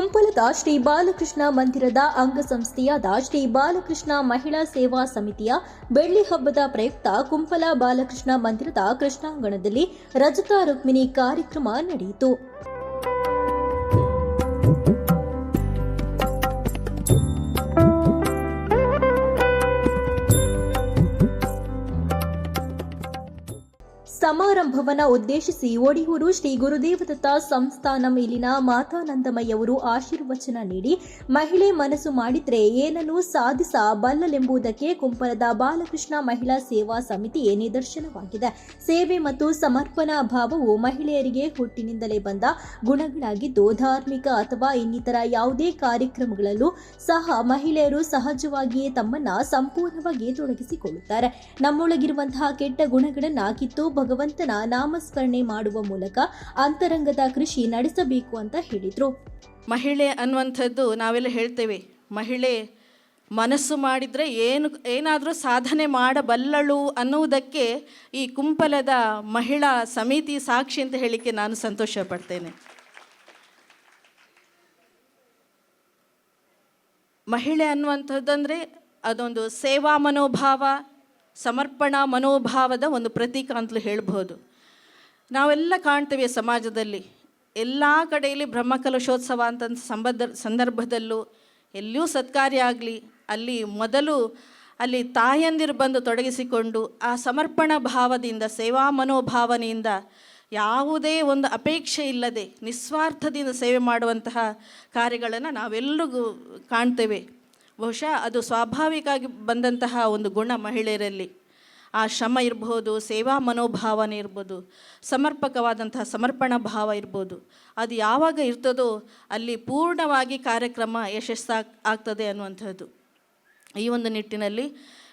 ಕುಂಪಲದ ಶ್ರೀ ಬಾಲಕೃಷ್ಣ ಮಂದಿರದ ಅಂಗಸಂಸ್ಥೆಯಾದ ಶ್ರೀ ಬಾಲಕೃಷ್ಣ ಮಹಿಳಾ ಸೇವಾ ಸಮಿತಿಯ ಬೆಳ್ಳಿ ಹಬ್ಬದ ಪ್ರಯುಕ್ತ ಕುಂಪಲ ಬಾಲಕೃಷ್ಣ ಮಂದಿರದ ಕೃಷ್ಣಾಂಗಣದಲ್ಲಿ ರಜತಾ ರುಕ್ಮಿಣಿ ಕಾರ್ಯಕ್ರಮ ನಡೆಯಿತು. ಸಮಾರಂಭವನ್ನ ಉದ್ದೇಶಿಸಿ ಒಡಿಯೂರು ಶ್ರೀ ಗುರುದೇವದತ್ತ ಸಂಸ್ಥಾನಂ ಇಲ್ಲಿನ ಮಾತಾನಂದಮಯ್ಯವರು ಆಶೀರ್ವಚನ ನೀಡಿ ಮಹಿಳೆ ಮನಸ್ಸು ಮಾಡಿದ್ರೆ ಏನನ್ನೂ ಸಾಧಿಸಬಲ್ಲಲೆಂಬುದಕ್ಕೆ ಕುಂಪಲದ ಬಾಲಕೃಷ್ಣ ಮಹಿಳಾ ಸೇವಾ ಸಮಿತಿಯೇ ನಿದರ್ಶನವಾಗಿದೆ. ಸೇವೆ ಮತ್ತು ಸಮರ್ಪಣಾ ಭಾವವು ಮಹಿಳೆಯರಿಗೆ ಹುಟ್ಟಿನಿಂದಲೇ ಬಂದ ಗುಣಗಳಾಗಿದ್ದು, ಧಾರ್ಮಿಕ ಅಥವಾ ಇನ್ನಿತರ ಯಾವುದೇ ಕಾರ್ಯಕ್ರಮಗಳಲ್ಲೂ ಸಹ ಮಹಿಳೆಯರು ಸಹಜವಾಗಿಯೇ ತಮ್ಮನ್ನ ಸಂಪೂರ್ಣವಾಗಿ ತೊಡಗಿಸಿಕೊಳ್ಳುತ್ತಾರೆ. ನಮ್ಮೊಳಗಿರುವಂತಹ ಕೆಟ್ಟ ಗುಣಗಳನ್ನ ಕಿತ್ತು ಭಗವಂತನ ನಾಮಸ್ಮರಣೆ ಮಾಡುವ ಮೂಲಕ ಅಂತರಂಗದ ಕೃಷಿ ನಡೆಸಬೇಕು ಅಂತ ಹೇಳಿದರು. ಮಹಿಳೆ ಅನ್ನುವಂಥದ್ದು ನಾವೆಲ್ಲ ಹೇಳ್ತೇವೆ. ಮಹಿಳೆ ಮನಸ್ಸು ಮಾಡಿದರೆ ಏನು, ಏನಾದರೂ ಸಾಧನೆ ಮಾಡಬಲ್ಲಳು ಅನ್ನುವುದಕ್ಕೆ ಈ ಕುಂಪಲದ ಮಹಿಳಾ ಸಮಿತಿ ಸಾಕ್ಷಿ ಅಂತ ಹೇಳಲಿಕ್ಕೆ ನಾನು ಸಂತೋಷ ಪಡ್ತೇನೆ. ಮಹಿಳೆ ಅನ್ನುವಂಥದ್ದಂದರೆ ಅದೊಂದು ಸೇವಾ ಮನೋಭಾವ ಸಮರ್ಪಣಾ ಮನೋಭಾವದ ಒಂದು ಪ್ರತೀಕ ಅಂತಲೂ ಹೇಳ್ಬೋದು ನಾವೆಲ್ಲ ಕಾಣ್ತೇವೆ ಸಮಾಜದಲ್ಲಿ. ಎಲ್ಲ ಕಡೆಯಲ್ಲಿ ಬ್ರಹ್ಮಕಲಶೋತ್ಸವ ಅಂತ ಸಂಬಂಧ ಸಂದರ್ಭದಲ್ಲೂ ಎಲ್ಲಿಯೂ ಸತ್ಕಾರ್ಯ ಆಗಲಿ, ಅಲ್ಲಿ ಮೊದಲು ಅಲ್ಲಿ ತಾಯಂದಿರು ಬಂದು ತೊಡಗಿಸಿಕೊಂಡು ಆ ಸಮರ್ಪಣ ಭಾವದಿಂದ, ಸೇವಾ ಮನೋಭಾವನೆಯಿಂದ ಯಾವುದೇ ಒಂದು ಅಪೇಕ್ಷೆ ಇಲ್ಲದೆ ನಿಸ್ವಾರ್ಥದಿಂದ ಸೇವೆ ಮಾಡುವಂತಹ ಕಾರ್ಯಗಳನ್ನು ನಾವೆಲ್ಲರಿಗೂ ಕಾಣ್ತೇವೆ. ಬಹುಶಃ ಅದು ಸ್ವಾಭಾವಿಕವಾಗಿ ಬಂದಂತಹ ಒಂದು ಗುಣ ಮಹಿಳೆಯರಲ್ಲಿ. ಆ ಶ್ರಮ ಇರ್ಬೋದು, ಸೇವಾ ಮನೋಭಾವನೆ ಇರ್ಬೋದು, ಸಮರ್ಪಕವಾದಂತಹ ಸಮರ್ಪಣಾ ಭಾವ ಇರ್ಬೋದು. ಅದು ಯಾವಾಗ ಇರ್ತದೋ ಅಲ್ಲಿ ಪೂರ್ಣವಾಗಿ ಕಾರ್ಯಕ್ರಮ ಯಶಸ್ಸಾಗ್ ಆಗ್ತದೆ ಅನ್ನುವಂಥದ್ದು. ಈ ಒಂದು ನಿಟ್ಟಿನಲ್ಲಿ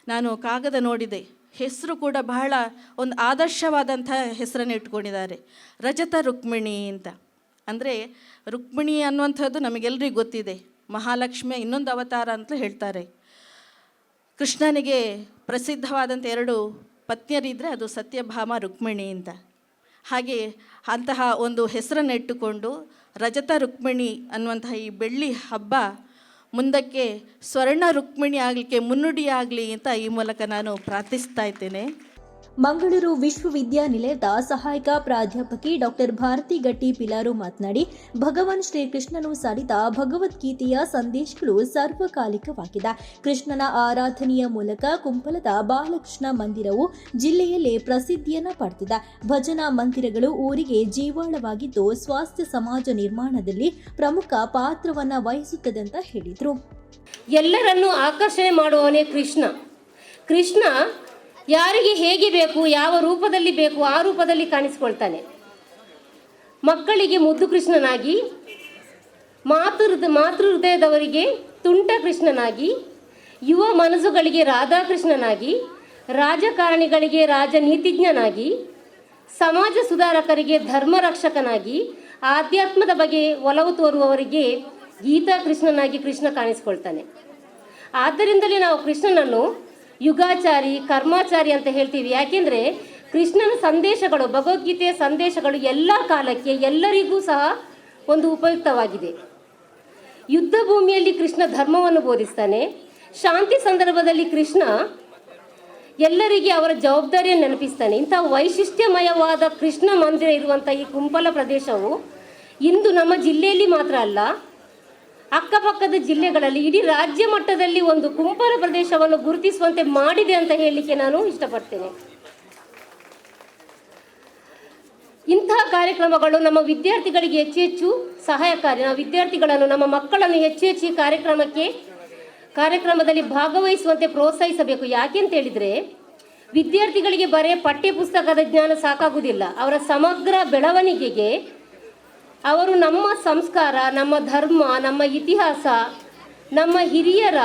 ನಾನು ಕಾಗದ ನೋಡಿದೆ. ಹೆಸರು ಕೂಡ ಬಹಳ ಒಂದು ಆದರ್ಶವಾದಂಥ ಹೆಸರನ್ನು ಇಟ್ಕೊಂಡಿದ್ದಾರೆ. ರಜತ ರುಕ್ಮಿಣಿ ಅಂತ. ಅಂದರೆ ರುಕ್ಮಿಣಿ ಅನ್ನುವಂಥದ್ದು ನಮಗೆಲ್ಲರಿಗೂ ಗೊತ್ತಿದೆ. ಮಹಾಲಕ್ಷ್ಮಿಯ ಇನ್ನೊಂದು ಅವತಾರ ಅಂತಲೂ ಹೇಳ್ತಾರೆ. ಕೃಷ್ಣನಿಗೆ ಪ್ರಸಿದ್ಧವಾದಂಥ ಎರಡು ಪತ್ನಿಯರಿದ್ದರೆ ಅದು ಸತ್ಯಭಾಮ, ರುಕ್ಮಿಣಿ ಅಂತ. ಹಾಗೆ ಅಂತಹ ಒಂದು ಹೆಸರನ್ನು ಇಟ್ಟುಕೊಂಡು ರಜತ, ರುಕ್ಮಿಣಿ ಅನ್ನುವಂತಹ ಈ ಬೆಳ್ಳಿ ಹಬ್ಬ ಮುಂದಕ್ಕೆ ಸ್ವರ್ಣ, ರುಕ್ಮಿಣಿ ಆಗಲಿಕ್ಕೆ ಮುನ್ನುಡಿಯಾಗಲಿ ಅಂತ ಈ ಮೂಲಕ ನಾನು ಪ್ರಾರ್ಥಿಸ್ತಾ ಇದ್ದೇನೆ. ಮಂಗಳೂರು ವಿಶ್ವವಿದ್ಯಾನಿಲಯದ ಸಹಾಯಕ ಪ್ರಾಧ್ಯಾಪಕಿ ಡಾಕ್ಟರ್ ಭಾರತಿ ಗಟ್ಟಿ ಪಿಲಾರು ಮಾತನಾಡಿ, ಭಗವಾನ್ ಶ್ರೀಕೃಷ್ಣನು ಸಾರಿದ ಭಗವದ್ಗೀತೆಯ ಸಂದೇಶಗಳು ಸಾರ್ವಕಾಲಿಕವಾಗಿದೆ. ಕೃಷ್ಣನ ಆರಾಧನೆಯ ಮೂಲಕ ಕುಂಪಲದ ಬಾಲಕೃಷ್ಣ ಮಂದಿರವು ಜಿಲ್ಲೆಯಲ್ಲೇ ಪ್ರಸಿದ್ಧಿಯನ್ನು ಪಡೆದಿದೆ. ಭಜನಾ ಮಂದಿರಗಳು ಊರಿಗೆ ಜೀವಾಳವಾಗಿದ್ದು ಸ್ವಾಸ್ಥ್ಯ ಸಮಾಜ ನಿರ್ಮಾಣದಲ್ಲಿ ಪ್ರಮುಖ ಪಾತ್ರವನ್ನು ವಹಿಸುತ್ತದೆ ಅಂತ ಹೇಳಿದರು. ಎಲ್ಲರನ್ನೂ ಆಕರ್ಷಣೆ ಮಾಡುವವನೇ ಕೃಷ್ಣ. ಕೃಷ್ಣ ಯಾರಿಗೆ ಹೇಗೆ ಬೇಕು, ಯಾವ ರೂಪದಲ್ಲಿ ಬೇಕು ಆ ರೂಪದಲ್ಲಿ ಕಾಣಿಸ್ಕೊಳ್ತಾನೆ. ಮಕ್ಕಳಿಗೆ ಮುದ್ದು ಕೃಷ್ಣನಾಗಿ, ಮಾತೃ ಮಾತೃ ಹೃದಯದವರಿಗೆ ತುಂಟ ಕೃಷ್ಣನಾಗಿ, ಯುವ ಮನಸ್ಸುಗಳಿಗೆ ರಾಧಾಕೃಷ್ಣನಾಗಿ ರಾಜಕಾರಣಿಗಳಿಗೆ ರಾಜನೀತಿಜ್ಞನಾಗಿ ಸಮಾಜ ಸುಧಾರಕರಿಗೆ ಧರ್ಮ ರಕ್ಷಕನಾಗಿ, ಆಧ್ಯಾತ್ಮದ ಬಗ್ಗೆ ಒಲವು ತೋರುವವರಿಗೆ ಗೀತಾ ಕೃಷ್ಣನಾಗಿ ಕೃಷ್ಣ ಕಾಣಿಸ್ಕೊಳ್ತಾನೆ. ಆದ್ದರಿಂದಲೇ ನಾವು ಕೃಷ್ಣನನ್ನು ಯುಗಾಚಾರಿ, ಕರ್ಮಾಚಾರಿ ಅಂತ ಹೇಳ್ತೀವಿ. ಯಾಕೆಂದರೆ ಕೃಷ್ಣನ ಸಂದೇಶಗಳು, ಭಗವದ್ಗೀತೆಯ ಸಂದೇಶಗಳು ಎಲ್ಲ ಕಾಲಕ್ಕೆ ಎಲ್ಲರಿಗೂ ಸಹ ಒಂದು ಉಪಯುಕ್ತವಾಗಿದೆ. ಯುದ್ಧ ಭೂಮಿಯಲ್ಲಿ ಕೃಷ್ಣ ಧರ್ಮವನ್ನು ಬೋಧಿಸ್ತಾನೆ. ಶಾಂತಿ ಸಂದರ್ಭದಲ್ಲಿ ಕೃಷ್ಣ ಎಲ್ಲರಿಗೆ ಅವರ ಜವಾಬ್ದಾರಿಯನ್ನು ನೆನಪಿಸ್ತಾನೆ. ಇಂಥ ವೈಶಿಷ್ಟ್ಯಮಯವಾದ ಕೃಷ್ಣ ಮಂದಿರ ಇರುವಂಥ ಈ ಕುಂಪಲ ಪ್ರದೇಶವು ಇಂದು ನಮ್ಮ ಜಿಲ್ಲೆಯಲ್ಲಿ ಮಾತ್ರ ಅಲ್ಲ ಅಕ್ಕಪಕ್ಕದ ಜಿಲ್ಲೆಗಳಲ್ಲಿ ಇಡೀ ರಾಜ್ಯ ಮಟ್ಟದಲ್ಲಿ ಒಂದು ಕುಂಪರ ಪ್ರದೇಶವನ್ನು ಗುರುತಿಸುವಂತೆ ಮಾಡಿದೆ ಅಂತ ಹೇಳಲಿಕ್ಕೆ ನಾನು ಇಷ್ಟಪಡ್ತೇನೆ. ಇಂತಹ ಕಾರ್ಯಕ್ರಮಗಳು ನಮ್ಮ ವಿದ್ಯಾರ್ಥಿಗಳಿಗೆ ಹೆಚ್ಚು ಹೆಚ್ಚು ಸಹಾಯಕಾರಿ. ನಾವು ವಿದ್ಯಾರ್ಥಿಗಳನ್ನು, ನಮ್ಮ ಮಕ್ಕಳನ್ನು ಹೆಚ್ಚು ಹೆಚ್ಚು ಈ ಕಾರ್ಯಕ್ರಮಕ್ಕೆ, ಕಾರ್ಯಕ್ರಮದಲ್ಲಿ ಭಾಗವಹಿಸುವಂತೆ ಪ್ರೋತ್ಸಾಹಿಸಬೇಕು. ಯಾಕೆ ಅಂತ ಹೇಳಿದರೆ, ವಿದ್ಯಾರ್ಥಿಗಳಿಗೆ ಬರೇ ಪಠ್ಯ ಪುಸ್ತಕದ ಜ್ಞಾನ ಸಾಕಾಗುವುದಿಲ್ಲ. ಅವರ ಸಮಗ್ರ ಬೆಳವಣಿಗೆಗೆ ಅವರು ನಮ್ಮ ಸಂಸ್ಕಾರ, ನಮ್ಮ ಧರ್ಮ, ನಮ್ಮ ಇತಿಹಾಸ, ನಮ್ಮ ಹಿರಿಯರ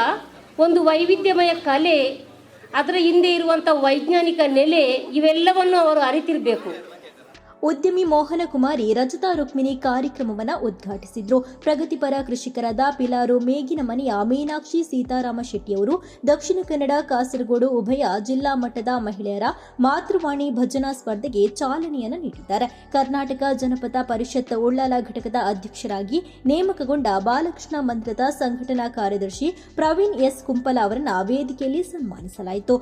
ಒಂದು ವೈವಿಧ್ಯಮಯ ಕಲೆ, ಅದರ ಹಿಂದೆ ಇರುವಂಥ ವೈಜ್ಞಾನಿಕ ನೆಲೆ, ಇವೆಲ್ಲವನ್ನು ಅವರು ಅರಿತಿರಬೇಕು. ಉದ್ಯಮಿ ಮೋಹನ ಕುಮಾರಿ ರಜತಾ ರುಕ್ಮಿಣಿ ಕಾರ್ಯಕ್ರಮವನ್ನು ಉದ್ಘಾಟಿಸಿದ್ರು. ಪ್ರಗತಿಪರ ಕೃಷಿಕರಾದ ಪಿಲಾರು ಮೇಗಿನ ಮನೆಯ ಮೀನಾಕ್ಷಿ ಸೀತಾರಾಮ ಶೆಟ್ಟಿಯವರು, ದಕ್ಷಿಣ ಕನ್ನಡ, ಕಾಸರಗೋಡು, ಉಭಯ ಜಿಲ್ಲಾ ಮಟ್ಟದ ಮಹಿಳೆಯರ ಮಾತೃವಾಣಿ ಭಜನಾ ಸ್ಪರ್ಧೆಗೆ ಚಾಲನೆಯನ್ನು ನೀಡಿದ್ದಾರೆ. ಕರ್ನಾಟಕ ಜನಪದ ಪರಿಷತ್ ಉಳ್ಳಾಲ ಘಟಕದ ಅಧ್ಯಕ್ಷರಾಗಿ ನೇಮಕಗೊಂಡ ಬಾಲಕೃಷ್ಣ ಮಂತ್ರದ ಸಂಘಟನಾ ಕಾರ್ಯದರ್ಶಿ ಪ್ರವೀಣ್ ಎಸ್ ಕುಂಪಲ ಅವರನ್ನು ವೇದಿಕೆಯಲ್ಲಿ ಸನ್ಮಾನಿಸಲಾಯಿತು.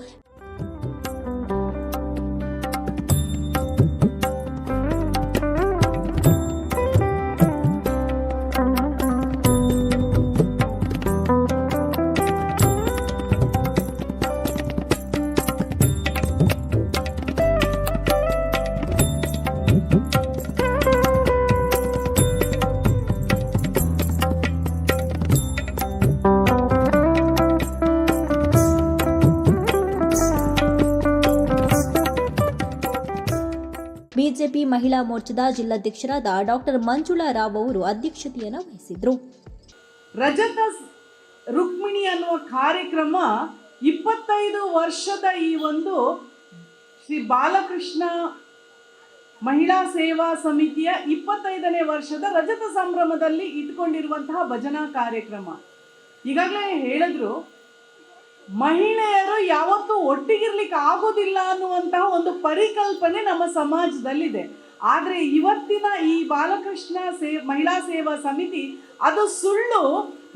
ಬಿಜೆಪಿ ಮಹಿಳಾ ಮೋರ್ಚಾದ ಜಿಲ್ಲಾಧ್ಯಕ್ಷರಾದ ಡಾಕ್ಟರ್ ಮಂಜುಳಾ ರಾವ್ ಅವರು ಅಧ್ಯಕ್ಷತೆಯನ್ನು ವಹಿಸಿದ್ರು. ರಜತ ರುಕ್ಮಿಣಿ ಅನ್ನುವ ಕಾರ್ಯಕ್ರಮ ಇಪ್ಪತ್ತೈದು ವರ್ಷದ ಈ ಒಂದು ಶ್ರೀ ಬಾಲಕೃಷ್ಣ ಮಹಿಳಾ ಸೇವಾ ಸಮಿತಿಯ ಇಪ್ಪತ್ತೈದನೇ ವರ್ಷದ ರಜತ ಸಂಭ್ರಮದಲ್ಲಿ ಇಟ್ಕೊಂಡಿರುವಂತಹ ಭಜನಾ ಕಾರ್ಯಕ್ರಮ. ಈಗಾಗಲೇ ಹೇಳಿದ್ರು ಮಹಿಳೆಯರು ಯಾವತ್ತೂ ಒಟ್ಟಿಗಿರ್ಲಿಕ್ಕೆ ಆಗೋದಿಲ್ಲ ಅನ್ನುವಂತಹ ಒಂದು ಪರಿಕಲ್ಪನೆ ನಮ್ಮ ಸಮಾಜದಲ್ಲಿದೆ. ಆದರೆ ಇವತ್ತಿನ ಈ ಬಾಲಕೃಷ್ಣ ಸೇ, ಮಹಿಳಾ ಸೇವಾ ಸಮಿತಿ, ಅದು ಸುಳ್ಳು.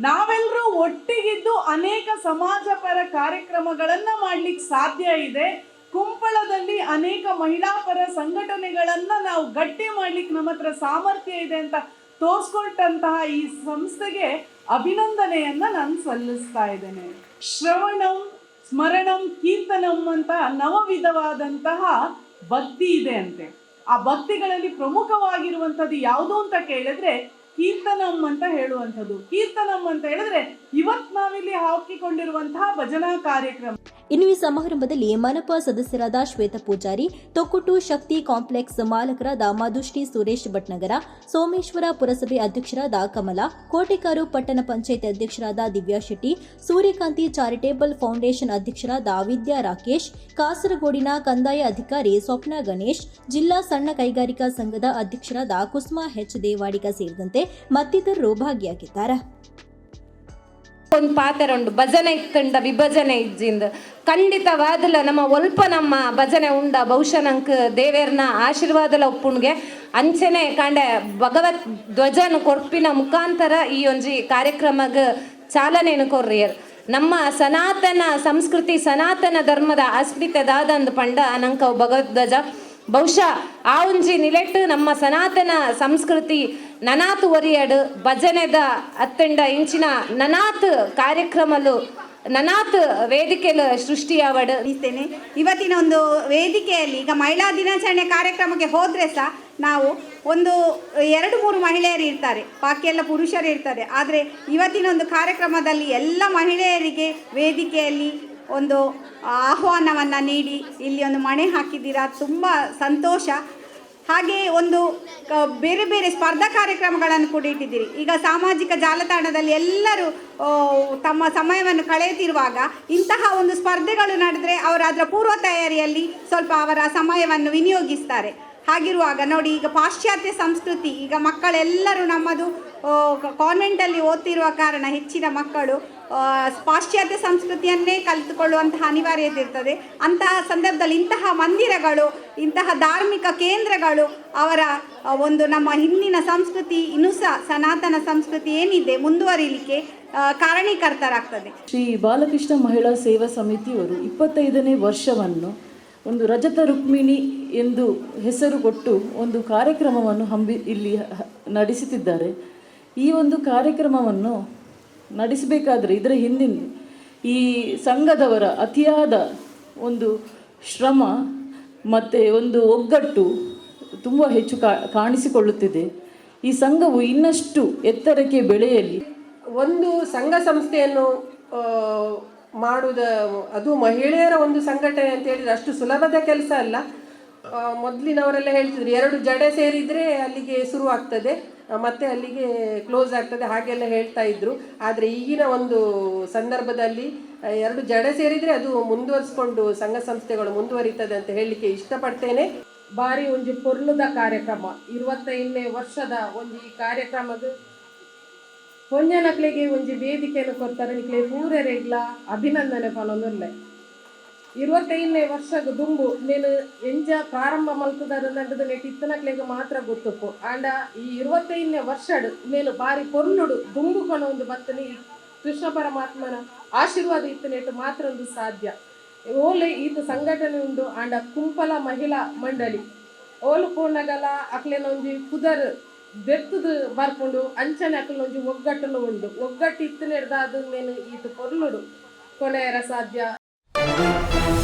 ನಾವೆಲ್ಲರೂ ಒಟ್ಟಿಗಿದ್ದು ಅನೇಕ ಸಮಾಜಪರ ಕಾರ್ಯಕ್ರಮಗಳನ್ನು ಮಾಡ್ಲಿಕ್ಕೆ ಸಾಧ್ಯ ಇದೆ. ಕುಂಪಳದಲ್ಲಿ ಅನೇಕ ಮಹಿಳಾ ಪರ ಸಂಘಟನೆಗಳನ್ನ ನಾವು ಗಟ್ಟಿ ಮಾಡ್ಲಿಕ್ಕೆ ನಮ್ಮ ಹತ್ರ ಸಾಮರ್ಥ್ಯ ಇದೆ ಅಂತ ತೋರಿಸ್ಕೊಟ್ಟಂತಹ ಈ ಸಂಸ್ಥೆಗೆ ಅಭಿನಂದನೆಯನ್ನ ನಾನು ಸಲ್ಲಿಸ್ತಾ ಇದ್ದೇನೆ. ಶ್ರವಣಂ, ಸ್ಮರಣಂ, ಕೀರ್ತನಂ ಅಂತ ನವವಿಧವಾದಂತಹ ಭಕ್ತಿ ಇದೆ ಅಂತೆ. ಆ ಭಕ್ತಿಗಳಲ್ಲಿ ಪ್ರಮುಖವಾಗಿರುವಂಥದ್ದು ಯಾವುದು ಅಂತ ಕೇಳಿದ್ರೆ ಕೀರ್ತನಂ ಅಂತ ಹೇಳುವಂಥದ್ದು. ಕೀರ್ತನಂ ಅಂತ ಹೇಳಿದ್ರೆ ಇವತ್ ನಾವಿಲ್ಲಿ ಹಾಕಿಕೊಂಡಿರುವಂತಹ ಭಜನಾ ಕಾರ್ಯಕ್ರಮ. ಇನ್ನು ಈ ಸಮಾರಂಭದಲ್ಲಿ ಮನಪ ಸದಸ್ಯರಾದ ಶ್ವೇತ ಪೂಜಾರಿ, ತೊಕ್ಕುಟು ಶಕ್ತಿ ಕಾಂಪ್ಲೆಕ್ಸ್ ಮಾಲಕರಾದ ಮಧುಶ್ರೀ ಸುರೇಶ್ ಭಟ್ನಗರ, ಸೋಮೇಶ್ವರ ಪುರಸಭೆ ಅಧ್ಯಕ್ಷರಾದ ಕಮಲ, ಕೋಟೆಕಾರು ಪಟ್ಟಣ ಪಂಚಾಯತ್ ಅಧ್ಯಕ್ಷರಾದ ದಿವ್ಯಾ ಶೆಟ್ಟಿ, ಸೂರ್ಯಕಾಂತಿ ಚಾರಿಟೇಬಲ್ ಫೌಂಡೇಶನ್ ಅಧ್ಯಕ್ಷರಾದ ವಿದ್ಯಾ ರಾಕೇಶ್, ಕಾಸರಗೋಡಿನ ಕಂದಾಯ ಅಧಿಕಾರಿ ಸ್ವಪ್ನ ಗಣೇಶ್, ಜಿಲ್ಲಾ ಸಣ್ಣ ಕೈಗಾರಿಕಾ ಸಂಘದ ಅಧ್ಯಕ್ಷರಾದ ಕುಸ್ಮಾ ಹೆಚ್ ದೇವಾಡಿಗ ಸೇರಿದಂತೆ ಮತ್ತಿತರರು ಭಾಗಿಯಾಗಿದ್ದಾರೆ ಒಂದು ಪಾತ್ರ ಉಂಡು. ಭಜನೆ ಇತ್ತಂಡ ವಿಭಜನೆ ಇಜ್ಜಿಂದ. ಖಂಡಿತವಾದಲ ನಮ್ಮ ಒಲ್ಪ ನಮ್ಮ ಭಜನೆ ಉಂಡ. ಬಹುಶಃ ನಂಕ ದೇವೇರ್ನ ಆಶೀರ್ವಾದಲ ಒಪ್ಪುಣ್ಗೆ. ಅಂಚನೆ ಕಾಂಡೆ ಭಗವತ್ ಧ್ವಜನ ಕೊರ್ಪಿನ ಮುಖಾಂತರ ಈ ಒಂಜಿ ಕಾರ್ಯಕ್ರಮಗ ಚಾಲನೆಯನ್ನು ಕೊರ್ರಿಯರ್. ನಮ್ಮ ಸನಾತನ ಸಂಸ್ಕೃತಿ, ಸನಾತನ ಧರ್ಮದ ಅಸ್ಮಿತೆದಾದಂದು ಪಂಡ ನಂಕ ಅವು ಭಗವದ್ ಧ್ವಜ. ಬಹುಶಃ ಆ ಒಂಜಿ ನಿಲೆಟ್ಟು ನಮ್ಮ ಸನಾತನ ಸಂಸ್ಕೃತಿ ನನಾತ್ ಒರಿಯಡ್ ಭಜನೆದ ಅತ್ತಂಡ ಇಂಚಿನ ನನಾತ್ ಕಾರ್ಯಕ್ರಮಲು ನನಾತ್ ವೇದಿಕೆಲು ಸೃಷ್ಟಿಯಾವಡು. ಇಸ್ತೇನೆ ಇವತ್ತಿನ ಒಂದು ವೇದಿಕೆಯಲ್ಲಿ ಈಗ ಮಹಿಳಾ ದಿನಾಚರಣೆ ಕಾರ್ಯಕ್ರಮಕ್ಕೆ ಹೋದರೆ ಸಹ ನಾವು ಒಂದು ಎರಡು ಮೂರು ಮಹಿಳೆಯರು ಇರ್ತಾರೆ. ಬಾಕಿ ಎಲ್ಲ ಪುರುಷರು ಇರ್ತಾರೆ. ಆದರೆ ಇವತ್ತಿನ ಒಂದು ಕಾರ್ಯಕ್ರಮದಲ್ಲಿ ಎಲ್ಲ ಮಹಿಳೆಯರಿಗೆ ವೇದಿಕೆಯಲ್ಲಿ ಒಂದು ಆಹ್ವಾನವನ್ನು ನೀಡಿ ಇಲ್ಲಿ ಒಂದು ಮಣೆ ಹಾಕಿದ್ದೀರಾ? ತುಂಬ ಸಂತೋಷ. ಹಾಗೆ ಒಂದು ಬೇರೆ ಬೇರೆ ಸ್ಪರ್ಧಾ ಕಾರ್ಯಕ್ರಮಗಳನ್ನು ಕೂಡ ಇಟ್ಟಿದ್ದೀರಿ. ಈಗ ಸಾಮಾಜಿಕ ಜಾಲತಾಣದಲ್ಲಿ ಎಲ್ಲರೂ ತಮ್ಮ ಸಮಯವನ್ನು ಕಳೆಯುತ್ತಿರುವಾಗ ಇಂತಹ ಒಂದು ಸ್ಪರ್ಧೆಗಳು ನಡೆದರೆ ಅವರ ಅದರ ಪೂರ್ವ ತಯಾರಿಯಲ್ಲಿ ಸ್ವಲ್ಪ ಅವರ ಸಮಯವನ್ನು ವಿನಿಯೋಗಿಸ್ತಾರೆ. ಹಾಗಿರುವಾಗ ನೋಡಿ, ಈಗ ಪಾಶ್ಚಾತ್ಯ ಸಂಸ್ಕೃತಿ, ಈಗ ಮಕ್ಕಳೆಲ್ಲರೂ ನಮ್ಮದು ಕಾನ್ವೆಂಟಲ್ಲಿ ಓದ್ತಿರುವ ಕಾರಣ ಹೆಚ್ಚಿನ ಮಕ್ಕಳು ಪಾಶ್ಚಾತ್ಯ ಸಂಸ್ಕೃತಿಯನ್ನೇ ಕಲಿತುಕೊಳ್ಳುವಂತಹ ಅನಿವಾರ್ಯತೆ ಇರ್ತದೆ. ಅಂತಹ ಸಂದರ್ಭದಲ್ಲಿ ಇಂತಹ ಮಂದಿರಗಳು, ಇಂತಹ ಧಾರ್ಮಿಕ ಕೇಂದ್ರಗಳು ಅವರ ಒಂದು ನಮ್ಮ ಹಿಂದಿನ ಸಂಸ್ಕೃತಿ, ಇನ್ನೂ ಸಹ ಸನಾತನ ಸಂಸ್ಕೃತಿ ಏನಿದೆ ಮುಂದುವರಿಲಿಕ್ಕೆ ಕಾರಣೀಕರ್ತರಾಗ್ತದೆ. ಶ್ರೀ ಬಾಲಕೃಷ್ಣ ಮಹಿಳಾ ಸೇವಾ ಸಮಿತಿಯವರು ಇಪ್ಪತ್ತೈದನೇ ವರ್ಷವನ್ನು ಒಂದು ರಜತ ರುಕ್ಮಿಣಿ ಎಂದು ಹೆಸರು ಕೊಟ್ಟು ಒಂದು ಕಾರ್ಯಕ್ರಮವನ್ನು ಹಂಬಿ, ಇಲ್ಲಿ ನಡೆಸುತ್ತಿದ್ದಾರೆ. ಈ ಒಂದು ಕಾರ್ಯಕ್ರಮವನ್ನು ನಡೆಸಬೇಕಾದ್ರೆ ಇದರ ಹಿಂದಿನ ಈ ಸಂಘದವರ ಅತಿಯಾದ ಒಂದು ಶ್ರಮ ಮತ್ತು ಒಂದು ಒಗ್ಗಟ್ಟು ತುಂಬ ಹೆಚ್ಚು ಕಾಣಿಸಿಕೊಳ್ಳುತ್ತಿದೆ. ಈ ಸಂಘವು ಇನ್ನಷ್ಟು ಎತ್ತರಕ್ಕೆ ಬೆಳೆಯಲಿ. ಒಂದು ಸಂಘ ಸಂಸ್ಥೆಯನ್ನು ಮಾಡುವುದ ಅದು ಮಹಿಳೆಯರ ಒಂದು ಸಂಘಟನೆ ಅಂತ ಹೇಳಿದ್ರೆ ಅಷ್ಟು ಸುಲಭದ ಕೆಲಸ ಅಲ್ಲ. ಮೊದಲಿನವರೆಲ್ಲ ಹೇಳ್ತಿದ್ರು ಎರಡು ಜಡೆ ಸೇರಿದರೆ ಅಲ್ಲಿಗೆ ಶುರು ಆಗ್ತದೆ ಆ, ಮತ್ತೆ ಅಲ್ಲಿಗೆ ಕ್ಲೋಸ್ ಆಗ್ತದೆ ಹಾಗೆಲ್ಲ ಹೇಳ್ತಾ ಇದ್ರು. ಆದರೆ ಈಗಿನ ಒಂದು ಸಂದರ್ಭದಲ್ಲಿ ಎರಡು ಜಡೆ ಸೇರಿದ್ರೆ ಅದು ಮುಂದುವರಿಸ್ಕೊಂಡು ಸಂಘ ಸಂಸ್ಥೆಗಳು ಮುಂದುವರಿತದೆ ಅಂತ ಹೇಳಲಿಕ್ಕೆ ಇಷ್ಟಪಡ್ತೇನೆ. ಬಾರಿ ಒಂದು ಪೊರ್ಲದ ಕಾರ್ಯಕ್ರಮ. ಇರುವತ್ತೈದನೇ ವರ್ಷದ ಒಂದು ಈ ಕಾರ್ಯಕ್ರಮದ ಹೊಂಜನಕ್ಲೆಗೆ ಒಂಜಿ ವೇದಿಕೆಯನ್ನು ಕೊಡ್ತಾರೆ. ಪೂರೆರೆ ಇಲ್ಲ ಅಭಿನಂದನೆ ಪನೊಂದುಲ್ಲೆ ಇರುವತ್ತೈದನೇ ವರ್ಷದ ದುಂಬು ನೀನು ಎಂಜ ಪ್ರಾರಂಭ ಮಲ್ತದಾರ ನಡೆದ ನೆಟ್ ಇತ್ತನಕ್ಲೆಗ ಮಾತ್ರ ಗೊತ್ತಪ್ಪು ಆಂಡ ಈ ಇರುವತ್ತೈದನೇ ವರ್ಷಡ್ ನೀನು ಬಾರಿ ಪೊರ್ಲುಡು ದುಂಬು ಕೊನ ಒಂದು ಬತ್ತನಿ ಕೃಷ್ಣ ಪರಮಾತ್ಮನ ಆಶೀರ್ವಾದ ಇತ್ತನೆಟ್ಟು ಮಾತ್ರ ಒಂದು ಸಾಧ್ಯ. ಓಲೆ ಈತ ಸಂಘಟನೆ ಉಂಡು ಆಂಡ ಕುಂಪಲ ಮಹಿಳಾ ಮಂಡಳಿ. ಓಲು ಪೂರ್ಣಗಲ ಅಕ್ಲೆನ ಒಂಜಿ ಪುದರ್ ಬೆತ್ತದು ಬರ್ಕೊಂಡು ಅಂಚನೆ ಅಕ್ಲ ಒಂಜಿ ಒಗ್ಗಟ್ಟಲು ಉಂಡು. ಒಗ್ಗಟ್ಟು ಇತ್ತ ನೆಡ್ದಾದ ಮೇನು ಈತ ಪೊರ್ಲುಡು ಕೊನೆಯರ ಸಾಧ್ಯ. Música